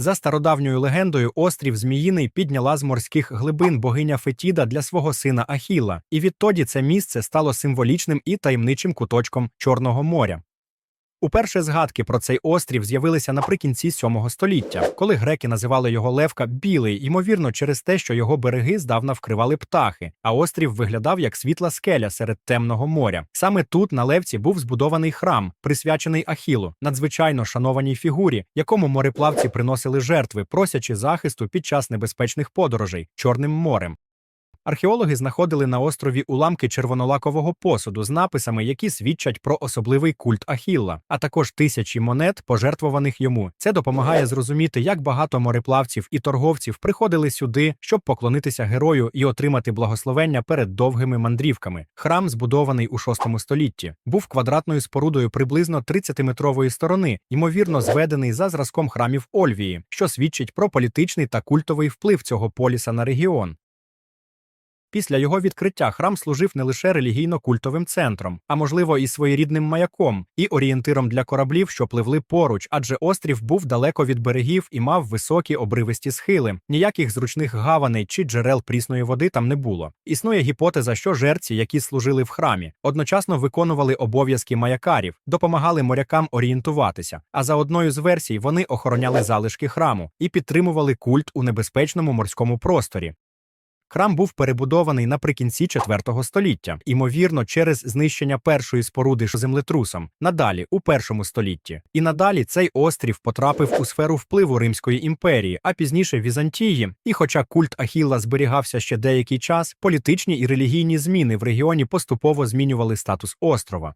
За стародавньою легендою, острів Зміїний підняла з морських глибин богиня Фетіда для свого сина Ахіла, і відтоді це місце стало символічним і таємничим куточком Чорного моря. Уперше згадки про цей острів з'явилися наприкінці 7 століття, коли греки називали його Левка білий, ймовірно, через те, що його береги здавна вкривали птахи, а острів виглядав як світла скеля серед темного моря. Саме тут на Левці був збудований храм, присвячений Ахілу, надзвичайно шанованій фігурі, якому мореплавці приносили жертви, просячи захисту під час небезпечних подорожей Чорним морем. Археологи знаходили на острові уламки червонолакового посуду з написами, які свідчать про особливий культ Ахілла, а також тисячі монет, пожертвованих йому. Це допомагає зрозуміти, як багато мореплавців і торговців приходили сюди, щоб поклонитися герою і отримати благословення перед довгими мандрівками. Храм, збудований у VI столітті, був квадратною спорудою приблизно 30-метрової сторони, ймовірно, зведений за зразком храмів Ольвії, що свідчить про політичний та культовий вплив цього поліса на регіон. Після його відкриття храм служив не лише релігійно-культовим центром, а можливо і своєрідним маяком, і орієнтиром для кораблів, що пливли поруч, адже острів був далеко від берегів і мав високі обривисті схили. Ніяких зручних гаваней чи джерел прісної води там не було. Існує гіпотеза, що жерці, які служили в храмі, одночасно виконували обов'язки маякарів, допомагали морякам орієнтуватися. А за одною з версій вони охороняли залишки храму і підтримували культ у небезпечному морському просторі. Храм був перебудований наприкінці IV століття, ймовірно, через знищення першої споруди землетрусом, надалі у першому столітті. І надалі цей острів потрапив у сферу впливу Римської імперії, а пізніше Візантії. І, хоча культ Ахілла зберігався ще деякий час, політичні і релігійні зміни в регіоні поступово змінювали статус острова.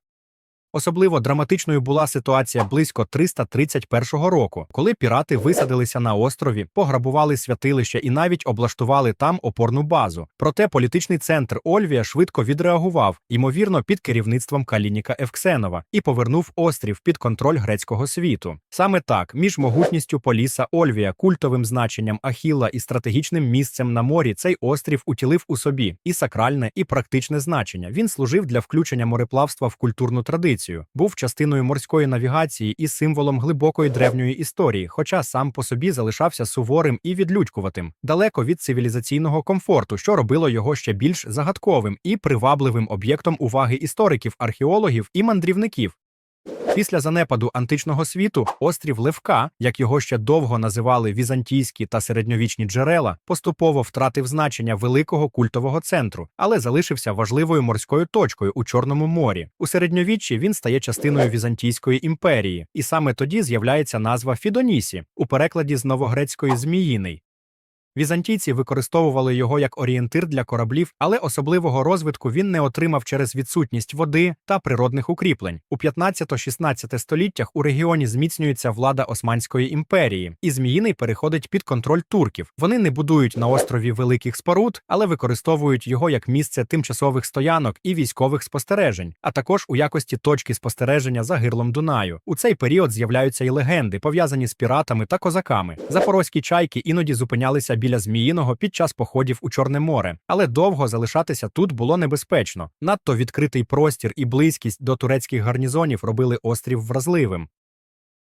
Особливо драматичною була ситуація близько 331 року, коли пірати висадилися на острові, пограбували святилище і навіть облаштували там опорну базу. Проте політичний центр Ольвія швидко відреагував, ймовірно, під керівництвом Калініка Евксенова, і повернув острів під контроль грецького світу. Саме так, між могутністю Поліса Ольвія, культовим значенням Ахілла і стратегічним місцем на морі, цей острів утілив у собі і сакральне, і практичне значення. Він служив для включення мореплавства в культурну традицію був частиною морської навігації і символом глибокої древньої історії, хоча сам по собі залишався суворим і відлюдькуватим, далеко від цивілізаційного комфорту, що робило його ще більш загадковим і привабливим об'єктом уваги істориків, археологів і мандрівників. Після занепаду античного світу острів Левка, як його ще довго називали візантійські та середньовічні джерела, поступово втратив значення великого культового центру, але залишився важливою морською точкою у Чорному морі. У середньовіччі він стає частиною Візантійської імперії, і саме тоді з'являється назва Фідонісі у перекладі з новогрецької зміїний. Візантійці використовували його як орієнтир для кораблів, але особливого розвитку він не отримав через відсутність води та природних укріплень. У 15-16 століттях у регіоні зміцнюється влада Османської імперії, і Зміїний переходить під контроль турків. Вони не будують на острові великих споруд, але використовують його як місце тимчасових стоянок і військових спостережень, а також у якості точки спостереження за гирлом Дунаю. У цей період з'являються й легенди, пов'язані з піратами та козаками. Запорозькі чайки іноді зупинялися біля Зміїного під час походів у Чорне море, але довго залишатися тут було небезпечно. Надто відкритий простір і близькість до турецьких гарнізонів робили острів вразливим.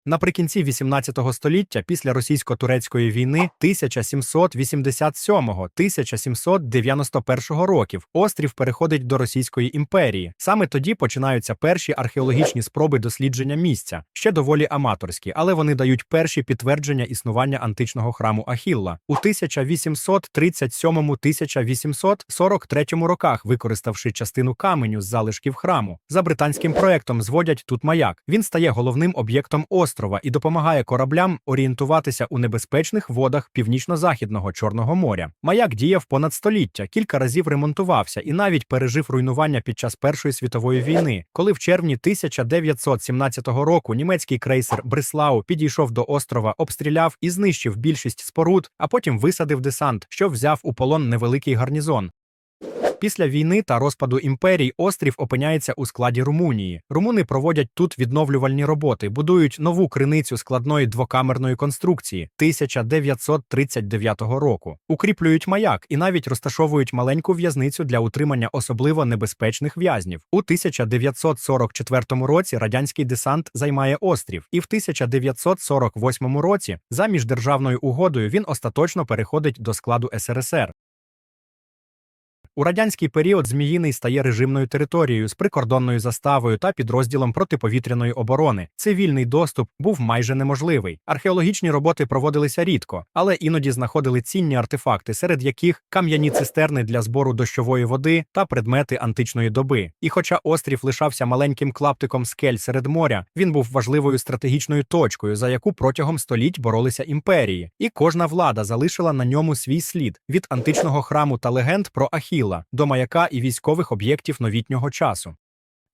Наприкінці 18 століття, після російсько-турецької війни 1787-1791 років, острів переходить до Російської імперії. Саме тоді починаються перші археологічні спроби дослідження місця, ще доволі аматорські, але вони дають перші підтвердження існування античного храму Ахілла у 1837-1843 роках, використавши частину каменю з залишків храму. За британським проектом зводять тут маяк. Він стає головним об'єктом острова і допомагає кораблям орієнтуватися у небезпечних водах північно-західного Чорного моря. Маяк діяв понад століття, кілька разів ремонтувався і навіть пережив руйнування під час Першої світової війни, коли в червні 1917 року німецький крейсер Бреслау підійшов до острова, обстріляв і знищив більшість споруд, а потім висадив десант, що взяв у полон невеликий гарнізон. Після війни та розпаду імперій острів опиняється у складі Румунії. Румуни проводять тут відновлювальні роботи, будують нову криницю складної двокамерної конструкції 1939 року, укріплюють маяк і навіть розташовують маленьку в'язницю для утримання особливо небезпечних в'язнів. У 1944 році радянський десант займає острів, і в 1948 році за міждержавною угодою він остаточно переходить до складу СРСР. У радянський період Зміїний стає режимною територією з прикордонною заставою та підрозділом протиповітряної оборони. Цивільний доступ був майже неможливий. Археологічні роботи проводилися рідко, але іноді знаходили цінні артефакти, серед яких кам'яні цистерни для збору дощової води та предмети античної доби. І хоча острів лишався маленьким клаптиком скель серед моря, він був важливою стратегічною точкою, за яку протягом століть боролися імперії, і кожна влада залишила на ньому свій слід від античного храму та легенд про Ахіла до маяка і військових об'єктів новітнього часу.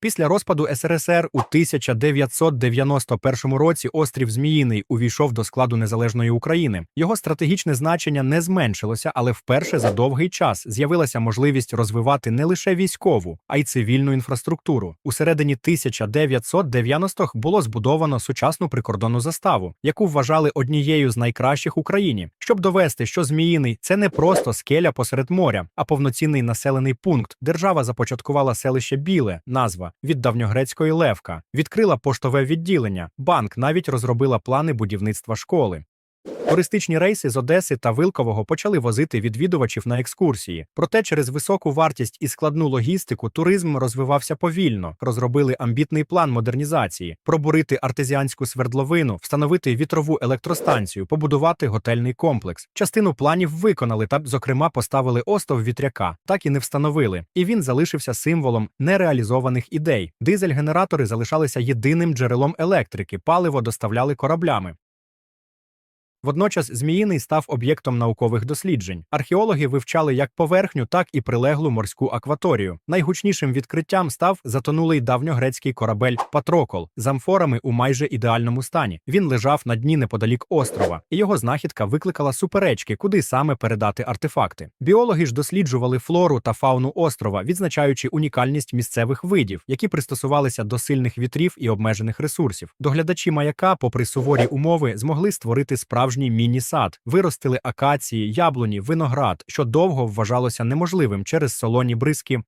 Після розпаду СРСР у 1991 році острів Зміїний увійшов до складу незалежної України. Його стратегічне значення не зменшилося, але вперше за довгий час з'явилася можливість розвивати не лише військову, а й цивільну інфраструктуру. У середині 1990-х було збудовано сучасну прикордонну заставу, яку вважали однією з найкращих в Україні, щоб довести, що Зміїний це не просто скеля посеред моря, а повноцінний населений пункт. Держава започаткувала селище Біле, назва від давньогрецької левка, відкрила поштове відділення. Банк навіть розробила плани будівництва школи. Туристичні рейси з Одеси та Вилкового почали возити відвідувачів на екскурсії. Проте через високу вартість і складну логістику туризм розвивався повільно. Розробили амбітний план модернізації, пробурити артезіанську свердловину, встановити вітрову електростанцію, побудувати готельний комплекс. Частину планів виконали та, зокрема, поставили остов вітряка, так і не встановили. І він залишився символом нереалізованих ідей. Дизель-генератори залишалися єдиним джерелом електрики, паливо доставляли кораблями. Водночас Зміїний став об'єктом наукових досліджень. Археологи вивчали як поверхню, так і прилеглу морську акваторію. Найгучнішим відкриттям став затонулий давньогрецький корабель Патрокол з амфорами у майже ідеальному стані. Він лежав на дні неподалік острова, і його знахідка викликала суперечки, куди саме передати артефакти. Біологи ж досліджували флору та фауну острова, відзначаючи унікальність місцевих видів, які пристосувалися до сильних вітрів і обмежених ресурсів. Доглядачі маяка, попри суворі умови, змогли створити справжній міні-сад, виростили акації, яблуні, виноград, що довго вважалося неможливим через солоні бризки.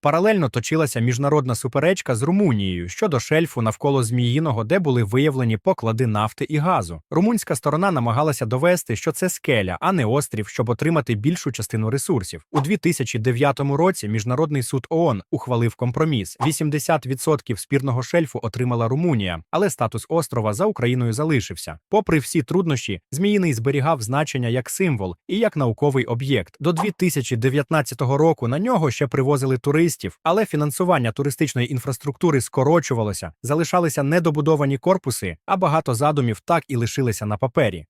Паралельно точилася міжнародна суперечка з Румунією щодо шельфу навколо Зміїного, де були виявлені поклади нафти і газу. Румунська сторона намагалася довести, що це скеля, а не острів, щоб отримати більшу частину ресурсів. У 2009 році Міжнародний суд ООН ухвалив компроміс: 80% спірного шельфу отримала Румунія, але статус острова за Україною залишився. Попри всі труднощі, Зміїний зберігав значення як символ і як науковий об'єкт. До 2019 року на нього ще привозили туристів, але фінансування туристичної інфраструктури скорочувалося, залишалися недобудовані корпуси, а багато задумів так і лишилися на папері.